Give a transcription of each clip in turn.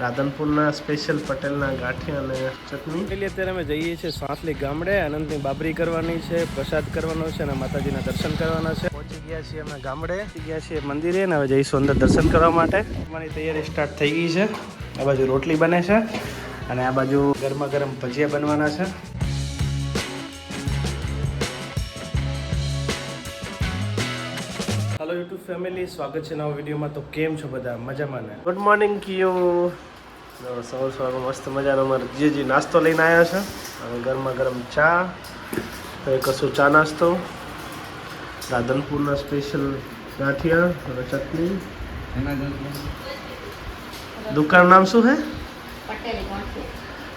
રાધનપુરના special પટેલના ગાંઠિયા અને ચટણી. એટલે અત્યારે અમે જઈએ છીએ સાંસલી ગામડે, આનંદની બાબરી કરવાની છે, પ્રસાદ કરવાનો છે અને માતાજીના દર્શન કરવાના છે. પહોંચી ગયા છીએ અમે ગામડે ગયા છીએ મંદિરે અને હવે જઈશું અંદર દર્શન કરવા માટે. અમારી તૈયારી સ્ટાર્ટ થઈ ગઈ છે. આ બાજુ રોટલી બને છે અને આ બાજુ ગરમા ગરમ ભજીયા બનવાના છે. હાલો યુટ્યુબ ફેમિલી સ્વાગત છે નવા વિડીયોમાં. તો કેમ છો બધા? મજામાં ને? ગુડ મોર્નિંગ કિયો સવાર સવારમાં મસ્ત મજાનો અમારે જે જે નાસ્તો લઈને આવ્યા છે. અને ગરમા ગરમ ચા હવે કશું ચા નાસ્તો રાધનપુરના સ્પેશિયલ ગાંઠિયા અને ચટણી. દુકાન નામ શું હે?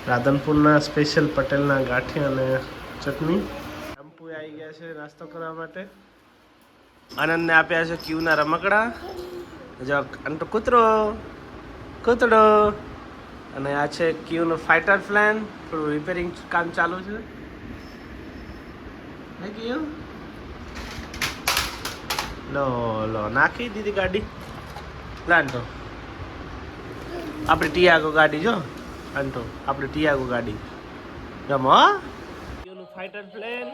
રાધનપુરના સ્પેશિયલ પટેલના ગાંઠિયા અને ચટણી. શેમ્પુ આવી ગયા છે નાસ્તો કરવા માટે. આનંદને આપ્યા છે ક્યુના રમકડા. જો અંટો કૂતરો કૂતરો. અને આ છે ક્યુનો ફાઇટર પ્લાન થોડું રિપેરિંગ કામ ચાલુ છે. ક્યુ? લો લો, નાખી દીધી ગાડી. લાંટો. આપણી ટિયાગો ગાડી જો. અંટો આપણી ટિયાગો ગાડી. રમો ક્યુનું ફાઇટર પ્લેન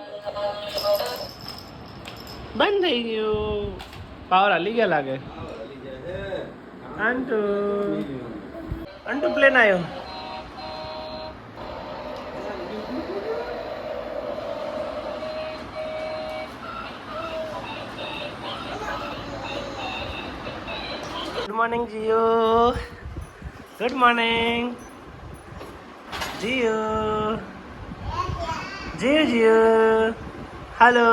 બંધ થઈ ગયું. પાવર હાલી ગયા લાગે. અંટુ અંટુ પ્લેન આવ્યો. ગુડ મોર્નિંગ જીઓ ગુડ મોર્નિંગ જીઓ જીઓ Jio hello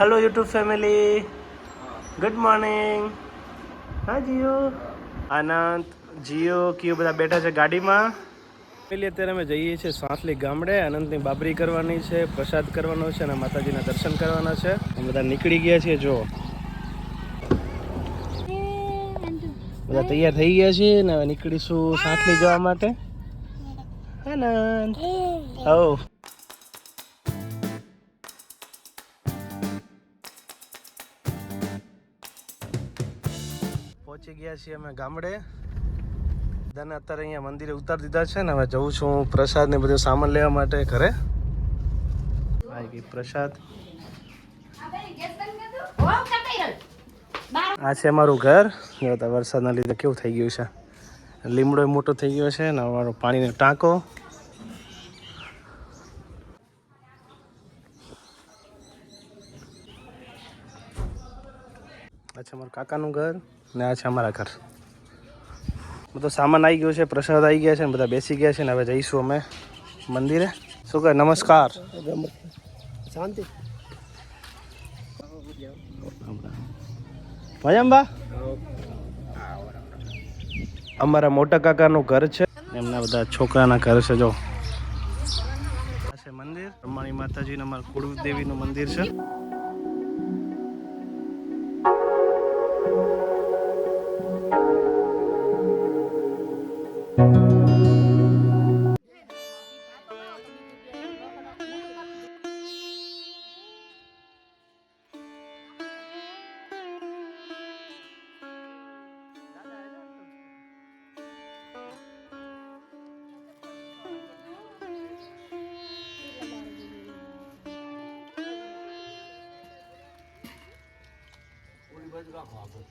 hello YouTube family good morning હા જીઓ આનંદ જીઓ કયો બધા બેઠા છે ગાડીમાં? પેલી અત્યારે અમે જઈએ છીએ સાંસલી ગામડે. આનંદની બાબરી કરવાની છે પ્રસાદ કરવાનો છે અને માતાજીના દર્શન કરવાના છે. અમે બધા નીકળી ગયા છીએ જો. બધા તૈયાર થઈ ગયા છીએ ને હવે નીકળીશું સાંસલી જવા માટે. આનંદ હો પહોંચી ગયા છીએ અમે ગામડે. બધાને અત્યારે અહીંયા મંદિરે ઉતારી દીધા છે ને હવે જઉં છું પ્રસાદ ને બધું સામાન લેવા માટે ઘરે. આવી ગઈ પ્રસાદ. આ છે અમારું ઘર. વરસાદના લીધે કેવું થઈ ગયું છે. લીમડો મોટો થઈ ગયો છે ને અમારો પાણીનો ટાંકો. અચ્છા મારું કાકાનું ઘર. ને આ છે અમારા ઘર. બધો સામાન આવી ગયો છે પ્રસાદ આવી ગયા છે ને બધા બેસી ગયા છે ને હવે જઈશું અમે મંદિરે. શું કહે નમસ્કાર. શાંતિ. મજામાં અમારા મોટા કાકાનું ઘર છે. એમના બધા છોકરાના ઘર છે જો. છે મંદિર. રમાણી માતાજીનું અમારા કુળદેવીનું મંદિર છે. Hadi bakalım abi.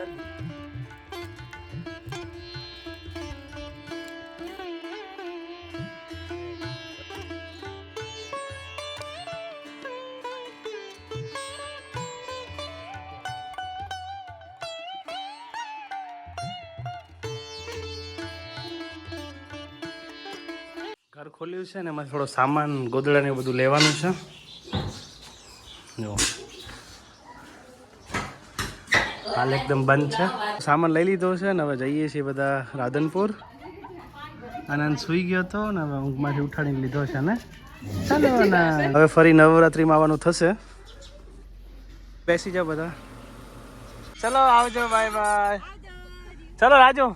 આવી ઘર ખોલ્યું છે ને એમાં થોડો સામાન ગોદડા ને બધું લેવાનું છે. જો. હાલ એકદમ બંધ છે. સામાન લઈ લીધો છે ને હવે જઈએ છીએ બધા રાધનપુર. આનંદ સૂઈ ગયો હતો ને હવે ઊંઘમાંથી ઉઠાડીને લીધો છે ને. ચાલો હવે ફરી નવરાત્રિમાં આવવાનું થશે. બેસી જાઓ બધા. ચલો આવજો, બાય બાય. ચલો, રાજુ.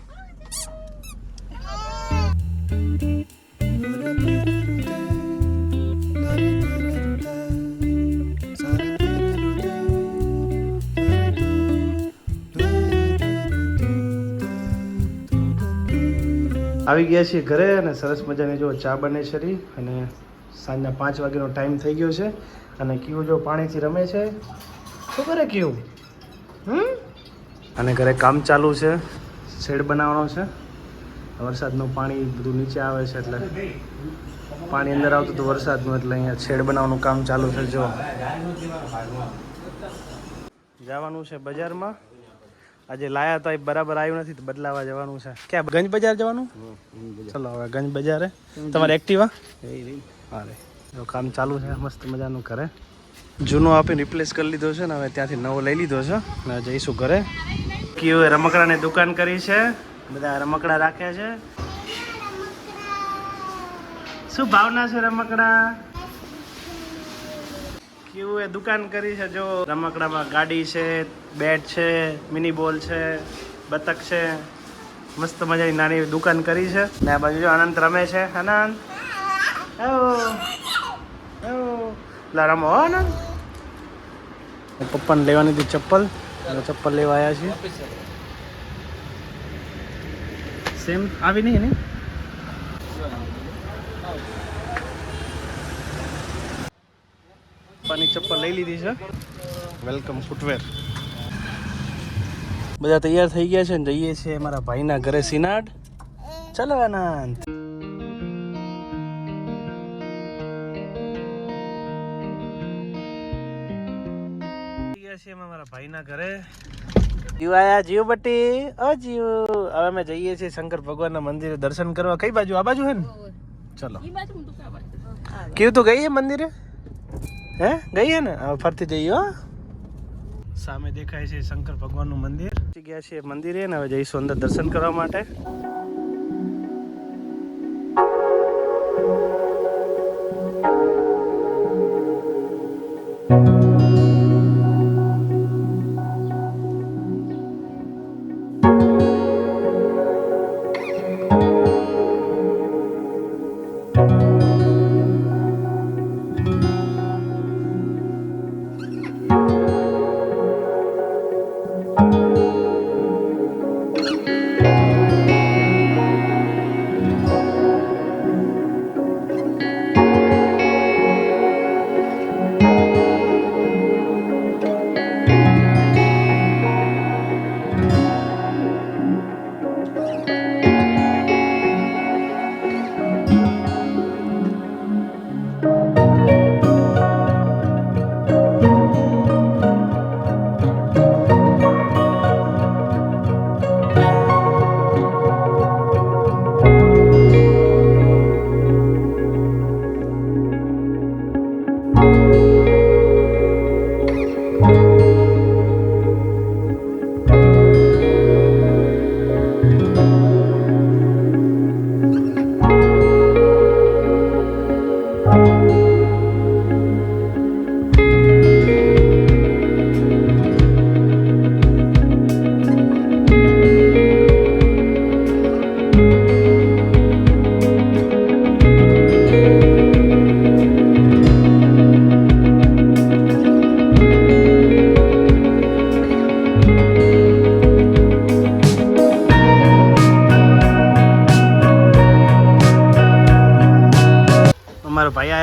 આવી ગયા છીએ ઘરે અને સરસ મજાની જો ચા બને છે અને સાંજના પાંચ વાગ્યાનો ટાઈમ થઈ ગયો છે અને કયું જો પાણીથી રમે છે? શું કરે કયું? હમ? અને ઘરે કામ ચાલુ છે, શેડ બનાવવાનો છે. વરસાદનું પાણી બધું નીચે આવે છે એટલે પાણી અંદર આવતું હતું વરસાદનું એટલે અહીંયા શેડ બનાવવાનું કામ ચાલુ છે જો. જવાનું છે બજારમાં. આજે લાયા તો એ બરાબર આવ્યું નથી, તો બદલાવા જવાનું છે. ક્યાં, ગંજ બજાર જવાનું? ચલો, હવે ગંજ બજારે તમારે એક્ટિવા અરે જો કામ ચાલુ છે, મસ્ત મજાનું ઘરે. જૂનો આપીને રિપ્લેસ કરી લીધો છે ને, હવે ત્યાંથી નવો લઈ લીધો છે. ને જઈશું ઘરે. કેવું રમકડાની દુકાન કરી છે. બધા રમકડા રાખ્યા છે. શું ભાવના છે રમકડા? કેવું એ દુકાન કરી છે જો. રમકડામાં ગાડી છે, બેટ છે, મિની બોલ છે, બતક છે. મસ્ત મજાની નાની દુકાન કરી છે. ને આ બાજુ જો અનંત રમે છે. આવો. લા, રમો આનંદ. પપ્પાને લેવાની હતી ચપ્પલ. ચપ્પલ લેવા આવ્યા છીએ. સેમ આવી નહીં ને પપ્પાની ચપ્પલ લઈ લીધી છે. Welcome footwear. બધા તૈયાર થઈ ગયા છે ને જઈએ છીએ મારા ભાઈના ઘરે સિનાડ. ચલો આનંદ. છીએ અમે મારા ભાઈના ઘરે. જીવ આયા જીવ ઓ જીવ. હવે અમે જઈએ છીએ શંકર ભગવાનના મંદિરે દર્શન કરવા. કઈ બાજુ? આ બાજુ હે ને? ચલો. કેવું તું ગઈ હે મંદિરે? હે? ગઈ ને? હવે ફરતી જઈએ સામે દેખાય છે શંકર ભગવાનનું મંદિર. ગયા છીએ મંદિરે ને હવે જઈશું અંદર દર્શન કરવા માટે. thank ભાઈ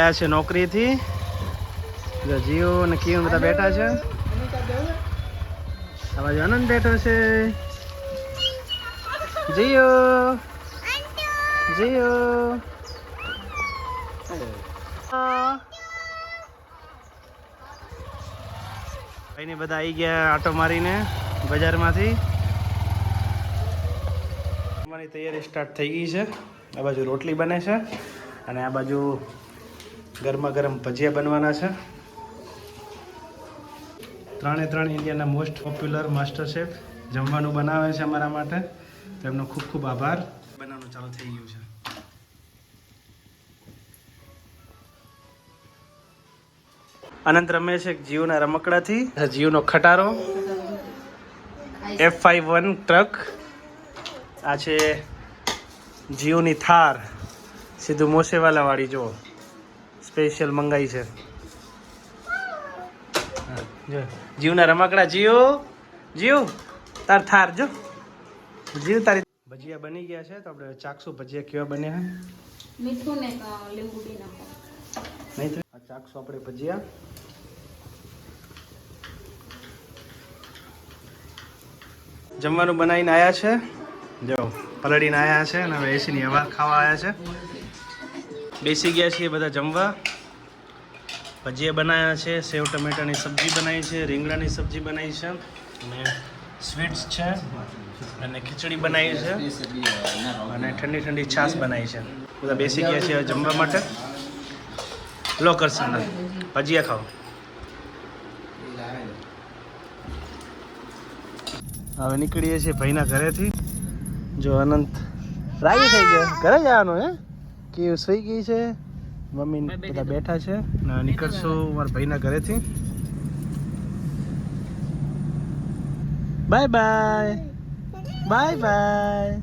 આયા છે નોકરીથી. જો જીઓ અને કિયો બધા બેઠા છે. આ બાજુ આનંદ બેઠો છે. જીઓ. જીઓ. ભાઈને બધા આવી ગયા આટો મારીને બજારમાંથી. અમારી તૈયારી સ્ટાર્ટ થઈ ગઈ છે. આ બાજુ રોટલી બને છે. અને આ બાજુ ગરમા ગરમ ભજીયા બનવાના છે. ત્રણે ત્રણ ઇન્ડિયાના મોસ્ટ પોપ્યુલર માસ્ટર શેફ જમવાનું બનાવે છે અમારા માટે. તેમનો ખૂબ ખૂબ આભાર. બનાવવાનું ચાલુ થઈ ગયું છે. અનંત રમે છે જીઓના રમકડાથી. જીઓનો ખટારો. એફ ફાઈવ વન ટ્રક આ છે જીઓની થાર. સીધું મોસેવાલા વાળી જો સ્પેશિયલ મંગાઈ છે. જો જીવના રમકડા જીવ જીવ તાર થાર જો. જીવ તારી ભજીયા બની ગયા છે તો આપણે ચાકસુ ભજીયા કેવા બન્યા મીઠું ને લીંબુ બી નાખો. નહીં આ ચાકસુ આપણે ભજીયા. જમવાનું બનાવીને આવ્યા છે. જો પલળીને આવ્યા છે અને હવે એસીની હવા ખાવા આવ્યા છે. બેસી ગયા છીએ બધા જમવા. ભજીયા બનાવ્યા છે, સેવ ટમેટાની સબ્જી બનાવી છે, રીંગણાની સબ્જી બનાવી છે અને સ્વીટ્સ છે અને ખીચડી બનાવી છે અને ઠંડી ઠંડી છાશ બનાવી છે. બધા બેસી ગયા છે જમવા માટે. લો કરશન ભજીયા ખાઓ. હવે નીકળીએ છીએ ભાઈના ઘરેથી. જો અનંત રાજી થઈ ગયો. ઘરે જવાનું હે? કે સુઈ ગઈ છે? મમ્મી બધા બેઠા છે ને નીકળશું મારા ભાઈના ઘરેથી. Bye bye. Bye bye.